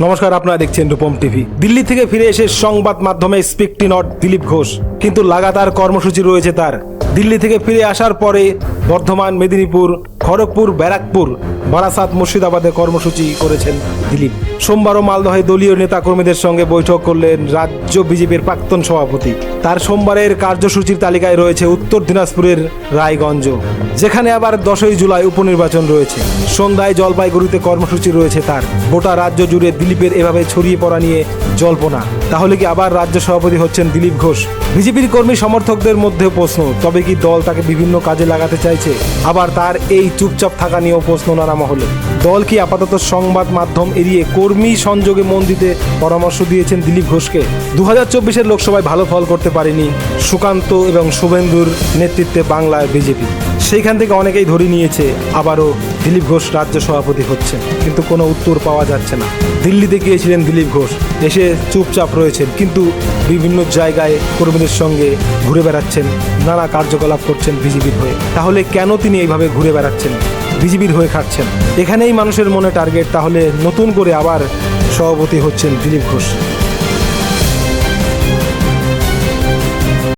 নমস্কার, আপনারা দেখছেন রূপম টিভি। দিল্লি থেকে ফিরে এসে সংবাদ মাধ্যমে স্পিকটি নট দিলীপ ঘোষ, কিন্তু লাগাতার কর্মসূচি রয়েছে তার। দিল্লি থেকে ফিরে আসার পরে বর্ধমান, মেদিনীপুর খড়গপুর, ব্যারাকপুর, বারাসাত মুর্শিদাবাদে কর্মসূচি করেছেন দিলীপ। সোমবারও মালদহে দলীয় নেতাকর্মীদের সঙ্গে বৈঠক করলেন রাজ্য বিজেপির প্রাক্তন সভাপতি। তার সোমবারের কার্যসূচির তালিকায় রয়েছে উত্তর দিনাজপুরের রায়গঞ্জ, যেখানে আবার দশই জুলাই উপনির্বাচন রয়েছে। সন্ধ্যায় জলপাইগুড়িতে কর্মসূচি রয়েছে তার। গোটা রাজ্য জুড়ে দিলীপের এভাবে ছড়িয়ে পড়া নিয়ে জল্পনা। তাহলে কি আবার রাজ্য সভাপতি হচ্ছেন দিলীপ ঘোষ? বিজেপির কর্মী সমর্থকদের মধ্যে প্রশ্ন, তবে কি দল তাকে বিভিন্ন কাজে লাগাতে চাইছে? আবার তার এই চুপচাপ থাকা নিয়েও প্রশ্ন নানা মহলে দল কি আপাতত সংবাদ মাধ্যম এড়িয়ে কর্মী সংযোগে মন দিতে পরামর্শ দিয়েছেন দিলীপ ঘোষকে? দু হাজার চব্বিশের লোকসভায় ভালো ফল করতে পারেনি সুকান্ত এবং শুভেন্দুর নেতৃত্বে বাংলায় বিজেপি। সেইখান থেকে অনেকেই ধরে নিয়েছে, আবারও দিলীপ ঘোষ রাজ্য সভাপতি হচ্ছে কিন্তু কোনো উত্তর পাওয়া যাচ্ছে না। দিল্লিতে গিয়েছিলেন দিলীপ ঘোষ, এসে চুপচাপ রয়েছেন, কিন্তু বিভিন্ন জায়গায় কর্মীদের সঙ্গে ঘুরে বেড়াচ্ছেন, নানা কার্যকলাপ করছেন বিজেপির হয়ে। তাহলে কেন তিনি এইভাবে ঘুরে বেড়াচ্ছেন? বিজেপির হয়ে খাচ্ছেন। এখানেই মানুষের মনে টার্গেট তাহলে নতুন করে আবার সভাপতি হচ্ছেন দিলীপ ঘোষ।